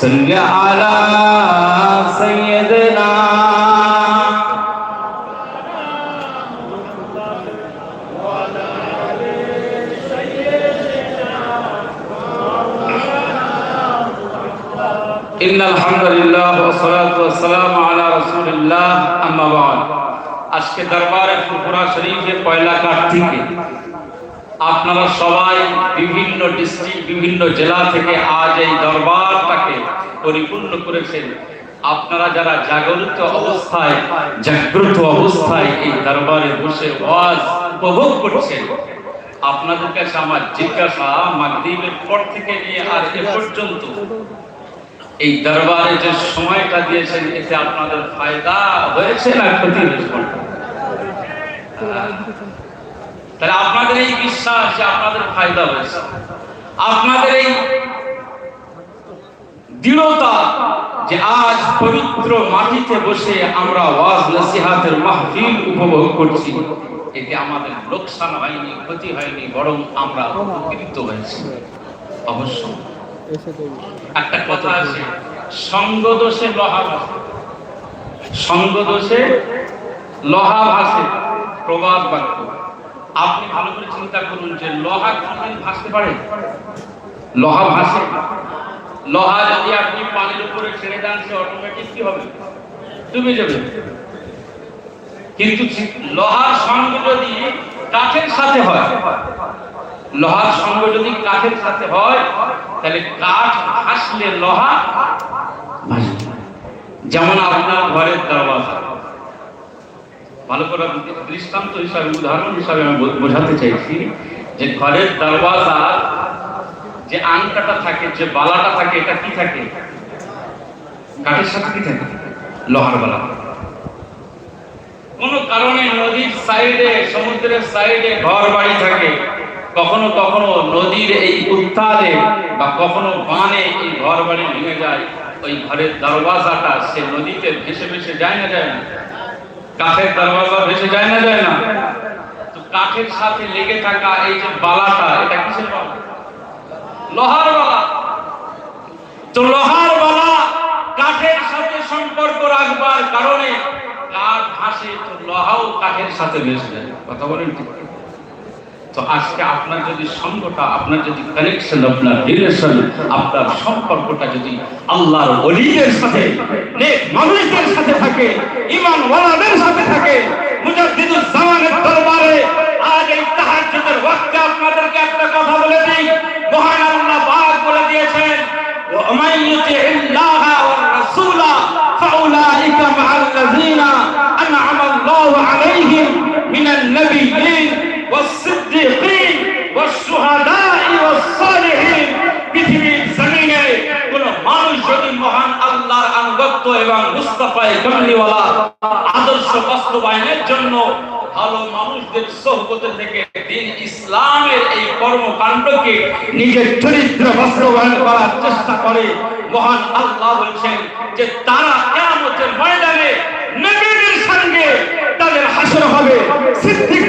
صل على سيدنا إن الحمد لله والصلاة والسلام على رسول الله أما بعد আজকে দরবারে ফুরফুরা শরীফে পয়লা কাঠ থেকে আপনারা সবাই বিভিন্ন ডিস্ট্রিক্ট, বিভিন্ন জেলা থেকে আজ এই দরবারটাকে পরিপূর্ণ করেছেন। আপনারা যারা জাগরিত অবস্থায়, জাগ্রত অবস্থায় এই দরবারে বসে ওয়াজ উপভোগ করছেন, আপনাদের কাছে আমার জিজ্ঞাসা মাগরিবের পর থেকে নিয়ে আর এ পর্যন্ত এই দরবারে যে সময়টা দিয়েছেন, এতে আপনাদের ফায়দা হয়েছে না ক্ষতি হয়েছে? তাহলে আপনাদের এই বিশ্বাস যে আপনাদের ফায়দা হয়েছে। আপনাদের এই দৃঢ়তা যে আজ পবিত্র মাটিতে বসে আমরা ওয়াজ, নসিহাতের মাহফিল উপভোগ করছি, এতে আমাদের লোকসান হয়নি, ক্ষতি হয়নি, বরং আমরা উপকৃত হয়েছি। অবশ্য একটা কথা আছে সঙ্গ দোষে লোহা ভাসে। সঙ্গ দোষে লোহা ভাসে, প্রবাদ বাক্য। আপনি ভালো করে চিন্তা করুন যে লোহা কোনদিন ভাসতে পারে? লোহা ভাসে। লোহা যদি আপনি পানির উপরে ছেড়ে দেন, সে অটোমেটিক কি হবে? ডুবে যাবে। কিন্তু লোহার সঙ্গ যদি কাঠের সাথে হয়, লোহার সঙ্গ যদি কাঠের সাথে হয়, তাহলে কাঠ ভাসলে লোহা ভাসবে। যেমন আপনার ঘরের দরওয়াজা। ভালো করে দৃষ্টান্ত হিসাবে, উদাহরণ হিসাবে আমি বোঝাতে চাইছি যে ঘরের দরওয়াজা, যে আংটাটা থাকে, যে বালাটা থাকে, এটা কি থাকে? কাঠের সাথে কি থাকে? লোহার বালা। কোন কারণে নদীর সাইডে, সমুদ্রের সাইডে ঘর বাড়ি থাকে, কখনো কখনো নদীর এই উত্তালে বা কখনো বানে এই ঘর বাড়ি ভেঙে যায়। ওই ঘরের দরওয়াজাটা সে নদীতে ভেসে ভেসে যায় না যায় না? কাঠের দরওয়াজা ভেসে যায় না যায় না? তো কাঠের সাথে লেগে থাকা এই যে বালাটা, এটা কিসের বালা? লোহার বালা। তো লোহার বালা কাঠের সাথে সম্পর্ক রাখবার কারণে কাঠ ভাসে, তো লোহাও কাঠের সাথে ভেসে যায়। কথা বলেন ঠিক? তো আজকে আপনার যদি সঙ্গটা, আপনার যদি কানেকশন আপনার রিলেশন আপনার সম্পর্কটা যদি আল্লাহর অলিদের সাথে মানুষদের সাথে থাকে ইমান ওয়ালাদের সাথে থাকে মুজাদ্দিদুল জামানের দরবারে আজ এই তাহাজ্জুদের ওয়াক্তে আপনাদেরকে একটা কথা বলে দিই। মহান আল্লাহ পাক বলে দিয়েছেন, ওয়া আমাইয়ুতি ইল্লাহা ওয়া রাসূলা ফাউলাইকা মা'আল লাযিনা আন'আমা আলাইহিম মিনান নবিয়্যিন। والصديقين والشهداء والصالحين পৃথিবীর জমিনে কোন মানুষ যদি মহান আল্লাহর আনুগত্য এবং মুস্তাফায়ে কামলিওয়ালা আদর্শ বাস্তবায়নের জন্য ভালো মানুষদের সোহবত থেকে দিন ইসলামের এই কর্মকাণ্ডকে নিজের চরিত্র বাস্তবায়ন করার চেষ্টা করে মহান আল্লাহ বলছেন যে তারা কিয়ামতের ময়দানে নবীদের সঙ্গে তাদের হাসর হবে সিদ্দিকদের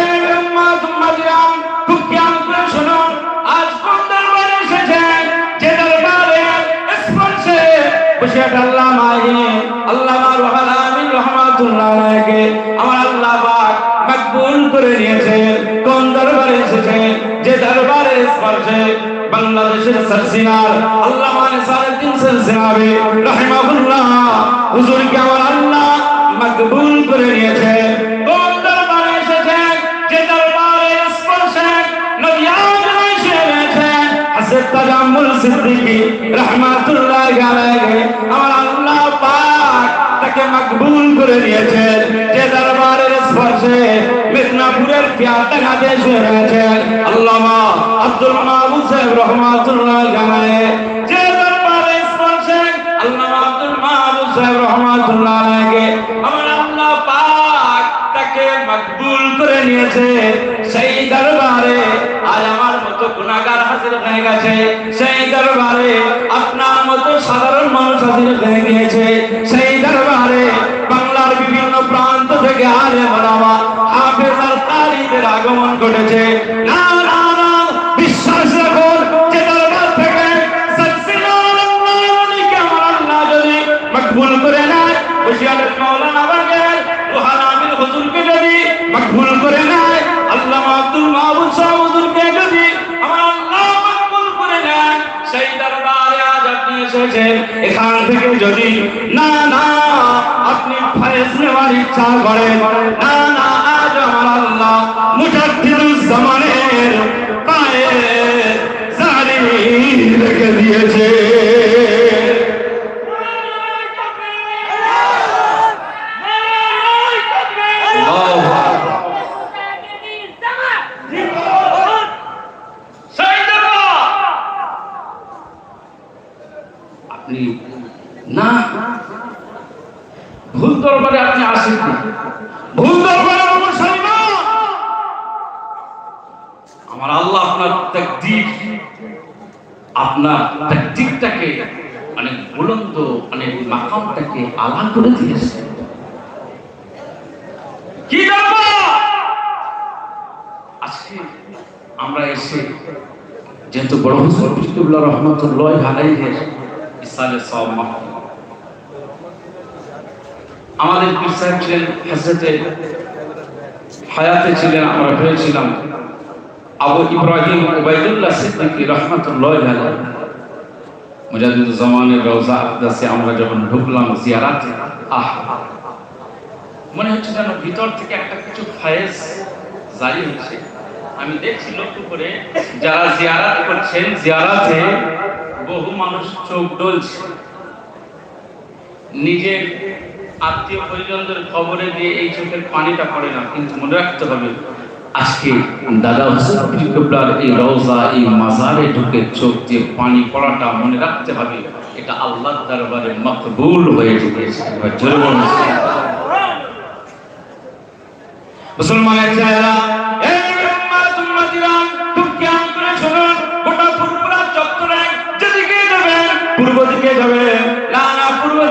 আছে আল্লাহ মাহিনী আল্লাহ রুহুল আমিন রহমাতুল্লাহ আমার আল্লাহ পাক মকবুল করে নিয়েছেন কোন দরবারে এসেছেন যে দরবারে স্পর্শে বাংলাদেশের সরসিনার, আল্লাহ মানে সারাদিন সরসিনাবে রহিমাহুল্লাহ। হুজুরকে আমার আল্লাহ মকবুল করে নিয়েছেন ইমামুল সিদ্দিকী রহমাতুল্লাহ আলাইহি, আমার আল্লাহ পাক তাকে মকবুল করে নিয়েছেন। যে দরবারের স্পর্শে মিদনাপুরের প্যার দেখা দেশ হয়েছে আল্লামা আব্দুল মাহমুদ সাহেব রহমাতুল্লাহ আলাইহি। যে দরবারের স্পর্শে আল্লামা আব্দুল মাহমুদ সাহেব রহমাতুল্লাহ আলাইহি। আমার আল্লাহ পাক তাকে মকবুল করে নিয়েছেন। হয়ে গেছে। সেই এসেছেন এখান থেকে যদি না না, আপনি ফয়েজ নেওয়ার ইচ্ছা করেন, না না, আজ আমার আল্লাহ মুজাদ্দিদুল জামানের পায়ে জারি রেখে দিয়েছে আল্লাহু সেই দরবার আপনি না ভুল দরবারে আপনি আসেন না ভুল দরবারে অনুসারী না আমার আল্লাহ আপনার তাকদীর আপনার অনেক বুলন্দ, অনেক মাকামটাকে করে দিয়েছে। কি আজকে আমরা এসে যেহেতু বড় হুজুর ফিরতুল্লাহ রহমতুল্লাহ ইসালে আমাদের পীর সাহেব ছিলেন হায়াতে ছিলেন, আমরা হয়েছিলাম আবু ইব্রাহিম উবাইদুল্লাহ সিদ্দিকী রহমতুল্লাহ আলাইহি। মুজাদ্দিদ জামানের রওজা আকদাসে আমরা যখন ঢুকলাম জিয়ারাতে, আহ! মনে হচ্ছে যেন ভিতর থেকে একটা কিছু ফায়েজ জারি হচ্ছে আমি দেখছি লক্ষ্য করে যারা জিয়ারাত করছেন, জিয়ারাতে বহু মানুষ চোখ ডলছে। নিজের আত্মীয় পরিজনদের খবরে দিয়ে এই চোখের পানিটা পড়ে না, কিন্তু মনে রাখতে হবে আজকে দাদা হোসেন এই রওজা, এই মাজারে ঢুকে চোখ দিয়ে পানি পড়াটা মনে রাখতে হবে। এটা আল্লাহর দরবারে মকবুল হয়ে বলুন। মুসলমানের ছেলেরা পূর্ব দিকে যাবেন।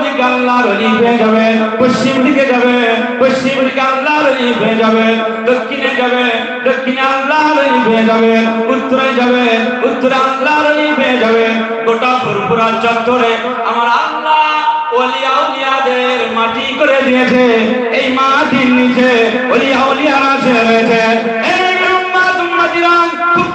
দিকে আল্লাহর অলি হয়ে যাবেন পশ্চিম দিকে যাবেন পশ্চিম দিকে আল্লাহর অলি হয়ে যাবেন দক্ষিণে যাবেন দক্ষিণে আল্লাহর অলি হয়ে যাবেন উত্তরে যাবেন উত্তরে আল্লাহর অলি হয়ে যাবেন গোটা ফুরফুরা চত্বরে আমার আল্লাহ ওলিয়া উলিয়াদের মাটি করে দিয়েছে, এই মাটির নিচে ওলিয়া উলিয়ারা ছেড়ে রয়েছে। এই উম্মাত উম্মাতিরা খুব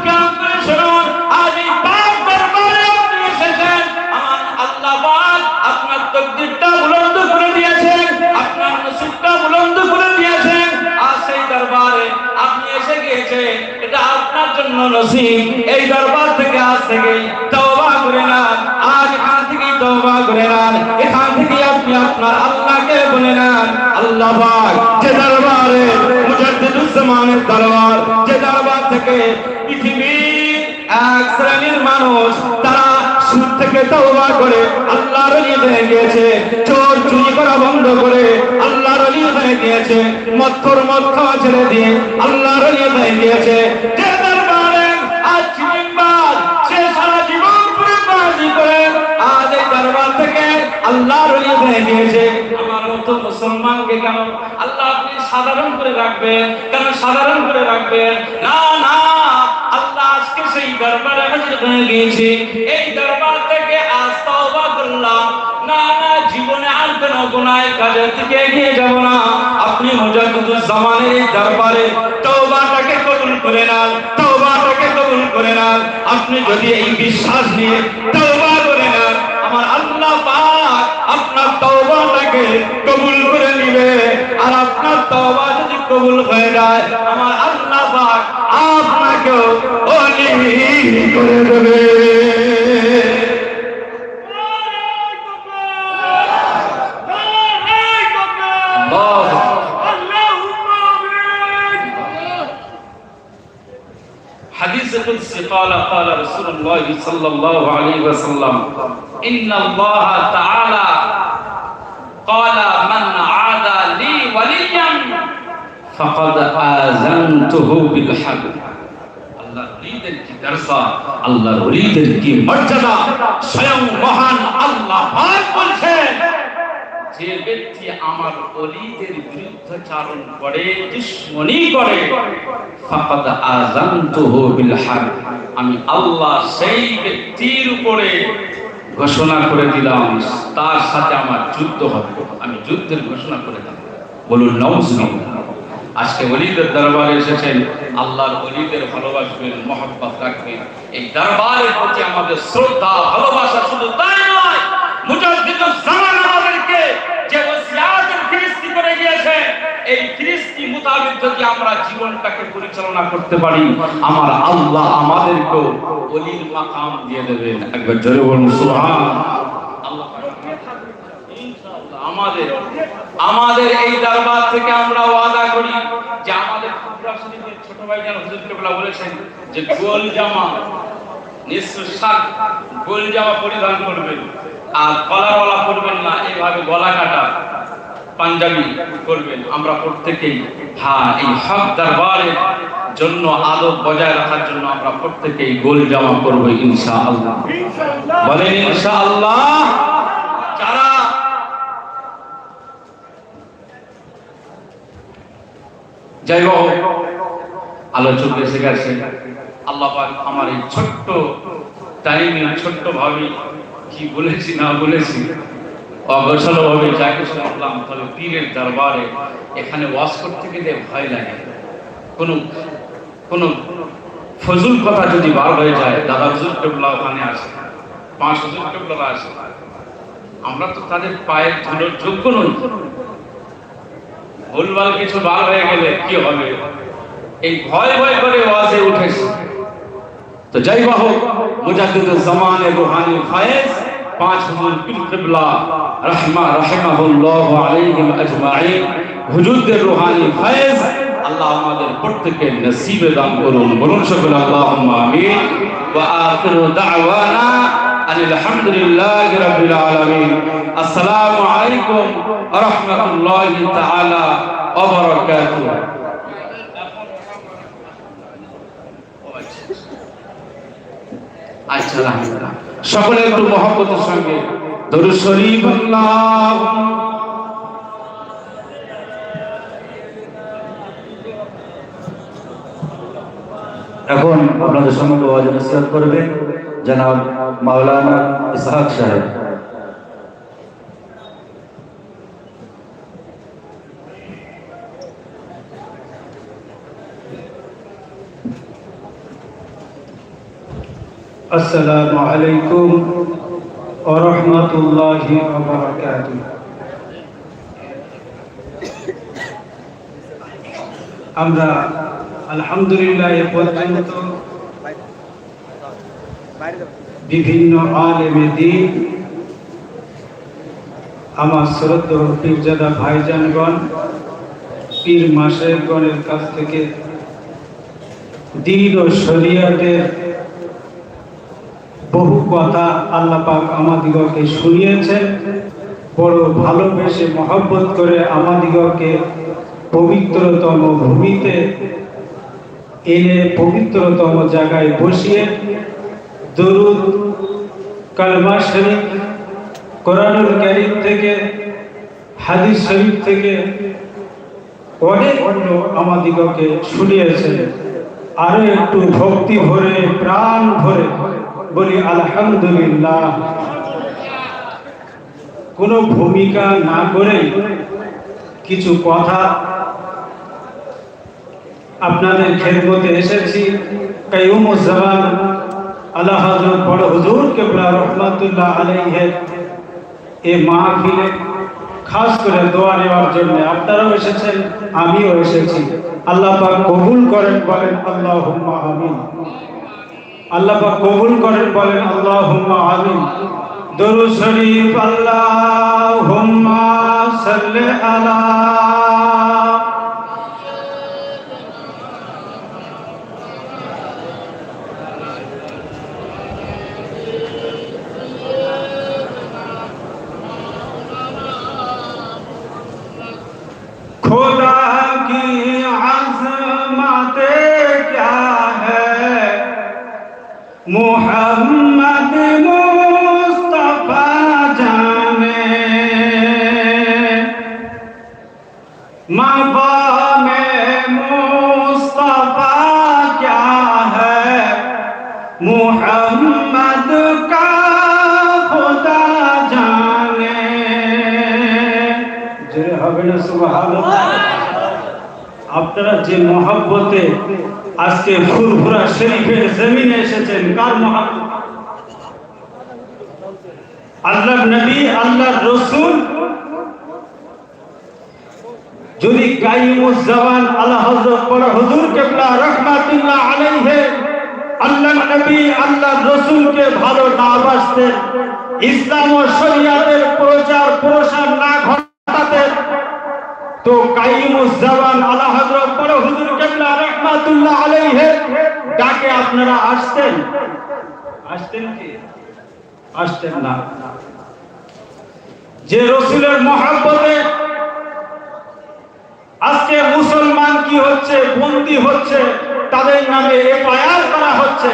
জন্য নসিব। এই দরবার থেকে আজ থেকে তওবা করে নেন। আজ এখান থেকে তওবা করে নেন। এখান থেকে আপনি আপনার আল্লাহকে বলে নেন। আল্লাহ পাক যে দরবারে মুজাদ্দিদুস জামানের দরবার, যে দরবার থেকে পৃথিবীর এক শ্রেণির মানুষ তারা সুদ থেকে তওবা করে আল্লাহর ওলি হয়ে গিয়েছে। চোর চুরি করা বন্ধ করে আল্লাহর ওলি হয়ে গিয়েছে। মৎখর খাওয়া ছেড়ে দিয়ে আল্লাহর ওলি হয়ে গিয়েছে। যে আল্লাহর ওলি আমার মতো মুসলমানকে কেন আল্লাহ আপনি সাধারণ করে কেন সাধারণ করে না না আপনি জামানের এই দরবারে তওবাটাকে কবুল করে নেন, তওবাটাকে কবুল করে নেন। আপনি যদি এই বিশ্বাস নিয়ে কবুল করে নিবে আর আপনার তওবা যদি কবুল হয়ে যায় আমার আল্লাহ পাক আপনাকেও ওলি করে দেবে حديث قدسي قال قال رسول الله صلى الله عليه وسلم إن الله تعالى قال من عادى لي وليا ফাকাদ আযানতুহু বিল হক আল্লাহর ওলিদের কি দরজা আল্লাহর ওলিদের কি মর্যাদা স্বয়ং মহান আল্লাহ পাক বলছেন যে ব্যক্তি আমার অলিদের বিরুদ্ধাচারণ করে দুশ্মনী করে ফাকাদ আযানতুহু বিল হক আমি আল্লাহ সেই ব্যক্তির উপরে ঘোষণা করে দিলাম, তার সাথে আমার যুদ্ধ হবে। আমি যুদ্ধের ঘোষণা করে দিলাম বলুন নওয়াজুবিল্লাহ আজকে অলিদের দরবারে এসেছেন, আল্লাহর অলিদের ভালোবাসবেন, মহব্বত রাখবেন। এই দরবারের প্রতি আমাদের শ্রদ্ধা, ভালোবাসা শুধু তাই নয় এই ফিরিস্তি মোতাবেক যদি আমরা জীবনটাকে পরিচালনা করতে পারি, আমার আল্লাহ আমাদেরকে অলির মাকাম দিয়ে দেবেন। একবার জোরে বলুন আল্লাহ আমাদের আমাদের এই দরবার থেকে আমরা ওয়াদা করি যে আমাদের শরীফের ছোট ভাই যেন হুজুর কেবলা বলেছেন যে গোল জামা নিঃস্ব শাক গোল জামা পরিধান করবেন, আর কলারওয়ালা করবেন না এইভাবে গলা কাটা। পাঞ্জাবি করবেন আমরা প্রত্যেকেই হ্যাঁ এই হক দরবারের জন্য আদব বজায় রাখার জন্য আমরা প্রত্যেকেই গোল জামা করব ইনশাআল্লাহ। বলেন ইনশাআল্লাহ। যারা যাই হোক আলোচক এসে গেছে। আল্লাহ পাক আমার এই ছোট্ট টাইমে ছোট্ট ভাবে কি বলেছি না বলেছি? অগোছালো ভাবে যাকে শুনলাম তবে পীরের দরবারে এখানে ওয়াজ করতে গেলে ভয় লাগে। কোনো কোনো ফজুল কথা যদি বার হয়ে যায়, দাদা হুজুর টেবলা ওখানে আসে, পাঁচ হুজুর টেবলা আসে, আমরা তো তাদের পায়ের ধুলোর যোগ্য নই। ভুলভাল কিছু বার হয়ে গেলে কি হবে? এই ভয় ভয় করে ওয়াজে উঠেছে। তো যাই হোক, মুজাদ্দিদুল জামানে রুহানি ফায়েজ, পাঁচ হুজুর কিবলা রহমা রহমাহুল্লাহ আলাইহিম আজমাইন। হুজুরদের রূহানি ফয়েজ। আল্লাহ আমাদের প্রত্যেককে নসিবে দান করুন। বলুন সকল আল্লাহুম্মা আমিন। ওয়া আখিরু দাওয়ানা আলহামদুলিল্লাহ রাব্বিল আলামিন। আসসালামু আলাইকুম ওয়া রাহমাতুল্লাহি তাআলা ওয়া বারাকাতুহু। আচ্ছা সকলে একটু মহব্বতের সঙ্গে এখন আপনাদের সঙ্গে ওয়াজ করবে জনাব মাওলানা ইসহাক সাহেব। আসসালামু আলাইকুম। ورحمة الله وبركاته আমরা আলহামদুলিল্লাহ এ পর্যন্ত বিভিন্ন আলেমে দিন আমার শ্রদ্ধ পীরজাদা ভাইজানগণ পীর মাসেরগণের কাছ থেকে দিন ও শরিয়াতের বহু কথা আল্লাহ পাক আমাদিগকে শুনিয়েছেন। বড় ভালোবেসে মহব্বত করে আমাদিগকে পবিত্রতম ভূমিতে এনে পবিত্রতম জায়গায় বসিয়ে দরুদ, কালমা শরীফ, কোরআনুল কারীম থেকে, হাদিস শরীফ থেকে অনেক অন্য আমাদিগকে শুনিয়েছেন। আরও একটু ভক্তি ভরে, প্রাণ ভরে। বলি, আলহামদুলিল্লাহ। কোনো ভূমিকা না করে কিছু কথা আপনাদের খেদমতে এসেছি। আল্লাহ বড় হুজুর কেবলা রহমাতুল্লাহ আলাইহি এ মাহফিলে খাস করে দোয়া নেওয়ার জন্য আপনারাও এসেছেন, আমিও এসেছি। আল্লাহ পাক কবুল করেন, বলেন, আল্লাহুম্মা আমিন। আল্লাহ পাক কবুল করেন বলেন আল্লাহুম্মা আমিন। দরুদ শরীফ আল্লাহুম্মা সাল্লি আলা হবে না আপনারা যে মহাব্বতে আজকে ফুরফুরা শরীফের জমিনে এসেছেন, কার মহাব্বত? আল্লাহ নবী আল্লাহ রসুল। যদি কাইমুজ্জামান আল্লাহ হযরত বড় হুজুর কেবলা রাহমাতুল্লাহ আলাইহি আল্লাহ নবী আল্লাহ রসুলকে ভালো না বাসতেন, ইসলাম ও শরিয়াতের প্রচার প্রসার না ঘটাতেন তো কাইমুজ্জামান আল্লাহ হযরত বড় হুজুর রাহমাতুল্লাহ আলাইহি। ডাকে আপনারা আসতেন? কি? আসতেন না। যে আজকে মুসলমান কি হচ্ছে, বন্দি হচ্ছে, তাদের নামে এফআইআর করা হচ্ছে,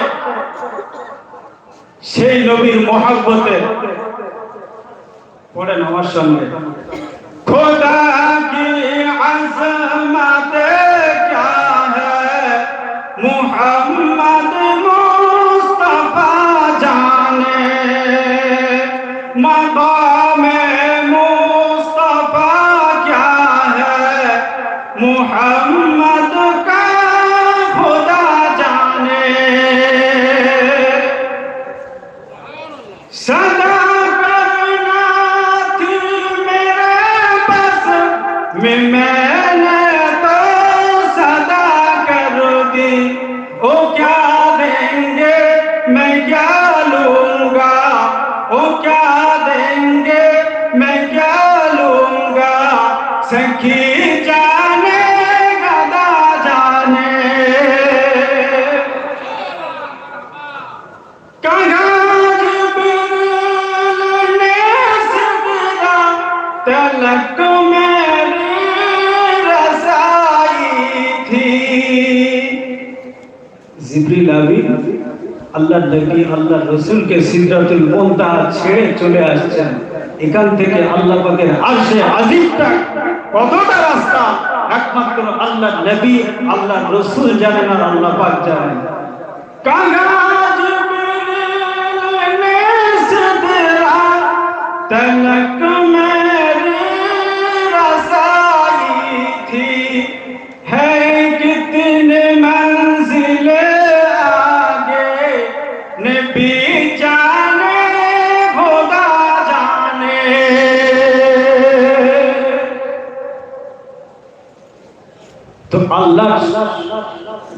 সেই নবীর মহাব্বতে পড়েন আমার সঙ্গে। খোদা Mustafa जाने मबा में আল্লাহ নবী আল্লাহ রসুলকে সিদরাতুল মুনতাহা ছেড়ে চলে আসছেন। এখান থেকে আল্লাহ পাকের আরশে আজিমটা কতটা রাস্তা? একমাত্র আল্লাহ নবী আল্লাহ রসুল জানেন আর আল্লাহ পাক জানেন। কাগজ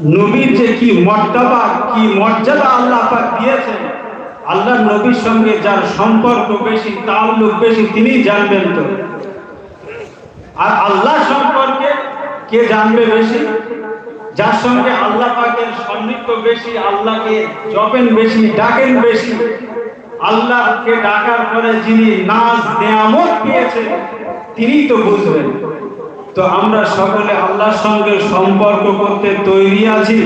নবীর যে কি মর্যাদা কি মর্যাদা আল্লাহ পাক দিয়েছেন আল্লাহ নবীর সঙ্গে যার সম্পর্ক বেশি, তাল্লুক বেশি তিনি জানবেন তো। আর আল্লাহ সম্পর্কে কে জানবে বেশি? যার সঙ্গে আল্লাহ পাকের সন্নিধ্য বেশি, আল্লাহকে জপেন বেশি, ডাকেন বেশি, আল্লাহকে ডাকার পরে যিনি নাজ নেয়ামত পেয়েছেন তিনি তো বুঝবেন। তো আমরা সকলে আল্লাহর সঙ্গে সম্পর্ক করতে তৈরি আছি।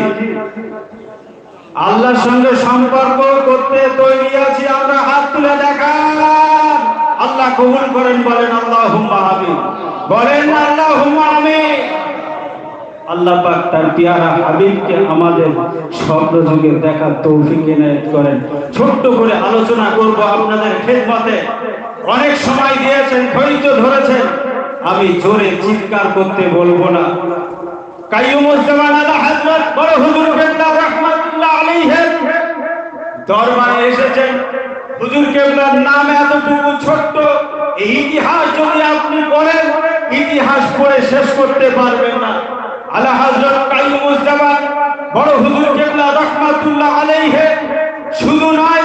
আল্লাহর সঙ্গে সম্পর্ক করতে তৈরি আছি, আমরা হাত তুলে দেখান। আল্লাহ কবুল করেন, বলেন আল্লাহ আমিন। বলেন আল্লাহ আমিন। আল্লাহ পাক তার পিয়ারা হাবিবকে আমাদের স্বপ্ন যুগে দেখার তৌফিক এনায়েত করেন। ছোট্ট করে আলোচনা করব আপনাদের খেদমতে। অনেক সময় দিয়েছেন, ধৈর্য ধরেছেন। আমি জোরে চিৎকার করতে বলব না। বড় দরবারে এসেছেন। হুজুর কেবলার নাম ছোট্ট, এই ইতিহাস আপনি পড়েন ইতিহাস পড়ে শেষ করতে পারবেন না। বড় আলাইহি শুধু নয়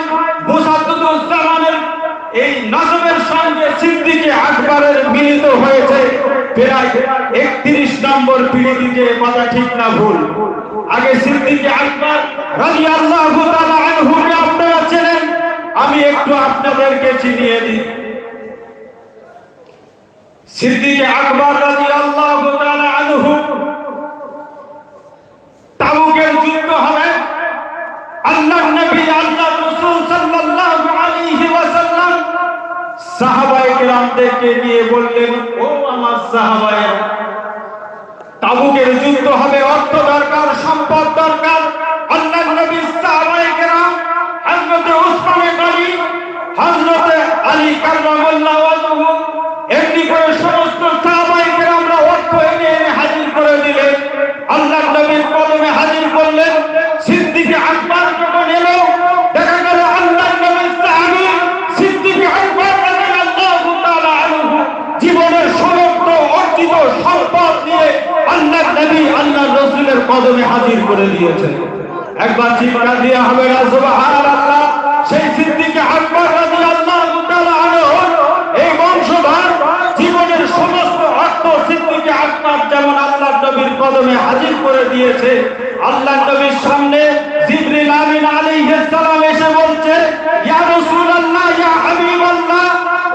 এই নজমের সঙ্গে সিদ্দিকে আকবরের মিলিত হয়েছে। প্রায় একত্রিশ নম্বর পিড়িতে কথা ঠিক না ভুল। আগে সিদ্দিকে আকবর রাদিয়াল্লাহু তাআলা আনহুকে আপনারা চেনেন। আমি একটু আপনাদেরকে চিনিয়ে দিই। সিদ্দিকে আকবর রাদিয়াল্লাহু তাআলা আনহু তাবুকের যুদ্ধ হবে। আল্লাহর নবী আল্লাহ রাসূল সাল্লাল্লাহু সাহাবায়ে কেরামদেরকে নিয়ে বললেন ও আমার সাহাবায়ে তাবুকের যুদ্ধ হবে অর্থ দরকার আল্লাহর নবী সাহাবায়ে কেরাম হযরত উসমান গনি হযরত আলী কাররামাল্লাহু ওয়াজহু এমনি করে সমস্ত সাহাবায়ে মহব্বত নিয়ে আল্লাহ নবী আল্লাহ রসুলের কদমে হাজির করে দিয়েছেন একবার ঠিকানা দিয়ে হবে সেই নবীর কদমে হাজির করে দিয়েছে আল্লাহ নবীর সামনে জিবরিল আমিন আলাইহিস সালাম এসে বলছে ইয়া রাসূলুল্লাহ ইয়া হাবিবাল্লাহ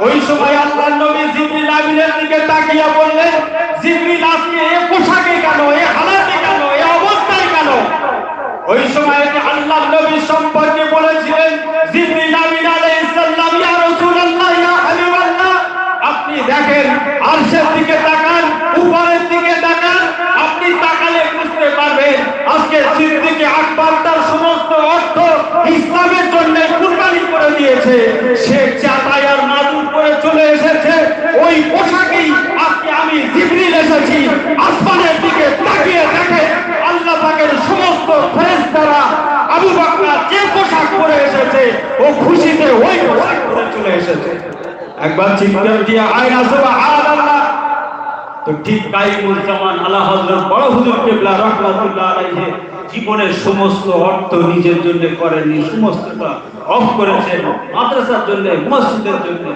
ওই সময় আল্লাহ নবী জিবরিল আমিনের দিকে তাকিয়ে বললেন জিবরিল আজকে এ পোশাকে কেন এ হালাতে কেন এ অবস্থায় কেন ওই সময় তিনি আল্লাহ নবী সম্পর্কে বলেছিলেন জিবরিল আমিন আলাইহিস সালাম ইয়া রাসূলুল্লাহ ইয়া হাবিবাল্লাহ আপনি দেখেন আরশের দিকে তাকান উপরের দিকে তাকান আপনি তাকালে বুঝতে পারবেন আজকে সিদ্দিকে আকবর তার সমস্ত অর্থ ইসলামের জন্য কুরবানি করে দিয়েছে। সে চাতায়ার মাদুর করে চলে এসেছে। ওই পোশাকেই আজকে আমি জিবরিল এসেছি। আসমানের দিকে তাকিয়ে দেখে আল্লাহ পাকের সমস্ত ফেরেশতারা আবু বকর যে পোশাক পরে এসেছে, ও খুশিতে ওই পোশাক পরে চলে এসেছে। একবার চিৎকার দিয়ে আয়না সুবহানাল্লাহ তো ঠিক কাইমুল জামান আলা হযরত বড় হুজুর কিবলা রাহমাতুল্লাহ আলাইহি জীবনের সমস্ত অর্থ নিজের জন্য করেননি, সমস্তটা অফ করেছেন, মাদ্রাসার জন্য, মসজিদের জন্য।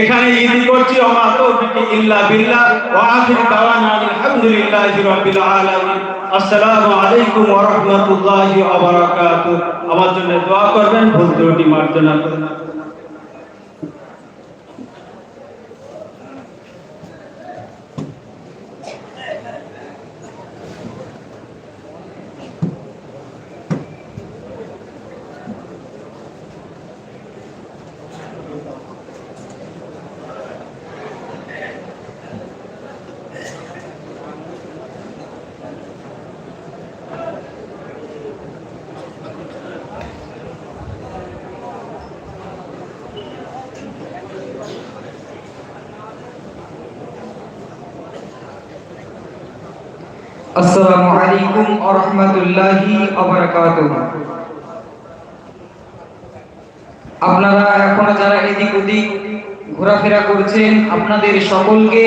এখানে ঈদ করছি ওমা তৌফিকি ইল্লা বিল্লাহ, ওয়া আখির দাওয়ানা আলহামদুলিল্লাহি রাব্বিল আলামিন। আসসালামু আলাইকুম ওয়া রাহমাতুল্লাহি ওয়া বারাকাতুহু। আমার জন্য দোয়া করবেন, ভুল ত্রুটি মার্জনা করবেন। আসসালামু আলাইকুম ওয়া রাহমাতুল্লাহি ওয়া বারাকাতুহু। আপনারা এখনও যারা এদিক ওদিক ঘোরাফেরা করছেন, আপনাদের সকলকে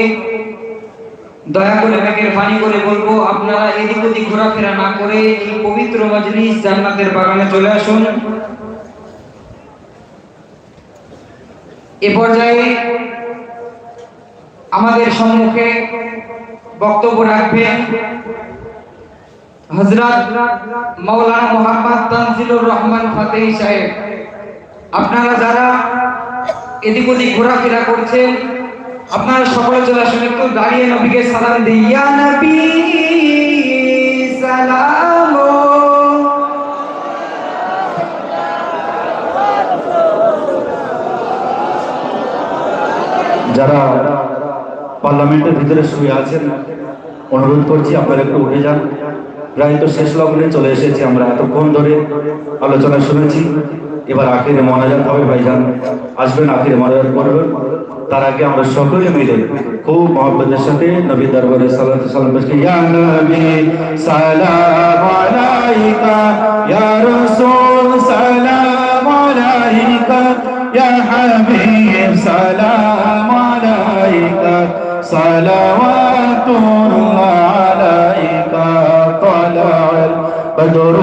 দয়া করে মেঘের পানি করে বলব, আপনারা এদিক ওদিক ঘোরাফেরা না করে এই পবিত্র মজলিস জান্নাতের বাগানে চলে আসুন। এ পর্যায়ে আমাদের সম্মুখে বক্তব্য রাখবেন হযরত মাওলানা মোহাম্মদ তানজিলুর রহমান ফাতেহি সাহেব, আপনারা যারা এদিক ওদিক ঘোরাফেরা করছেন, আপনারা সকলে চলে আসুন, একটু দাঁড়িয়ে নবীকে সালাম দিই। নবী, সালাম। যারা পার্লামেন্টের ভিতরে শুয়ে আছেন, অনুরোধ করছি আপনারা একটু উঠে যান। তো শেষ লগ্নে চলে এসেছি আমরা এতক্ষণ ধরে। আলোচনা শুনেছি। এবার আখিরে মনাজাত হবে ভাইজান আসবেন, আখিরে মনাজাত করবেন তার আগে আমরা সকলে মিলে খুব মহব্বতের সাথে নবী দরবারে সালাত সালাম পেশ ইয়া নবী, সালাম আলাইকা, ইয়া রাসূল, সালাম আলাইকা, ইয়া হাবিব, সালাম আলাইকা, সালাওয়াতুল্লাহ আলাইকা। البدر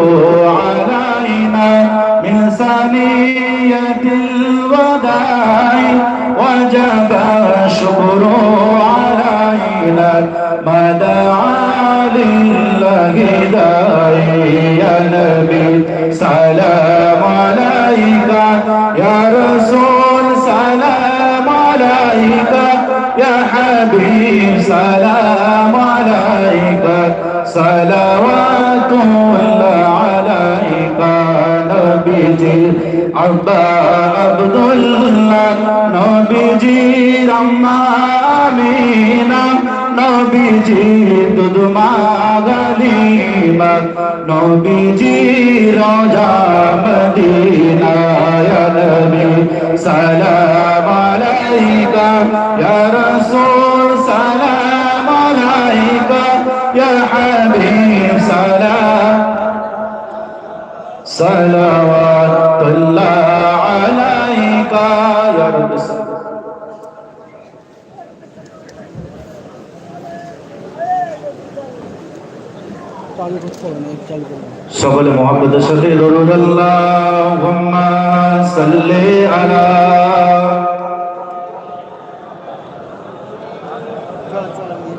علينا من ثنية الوداع وجب الشكر علينا ما دعا لله داعي يا نبي. سلام عليك يا رسول سلام عليك يا حبيب سلام عليك صلوات আব্বা আব্দুল্লাহ, নবীজির আম্মা আমিনা নবীজি দুদমা গালিমা নবীজি রাজা মদিনা, ইয়া নবী সালাম আলাইকা, ইয়া রাসূল সালাম আলাইকা, ইয়া হাবিব সালাম, সালাওয়াত সকলে মহাব্বতের সাথে সাল্লে সাল্লি আলা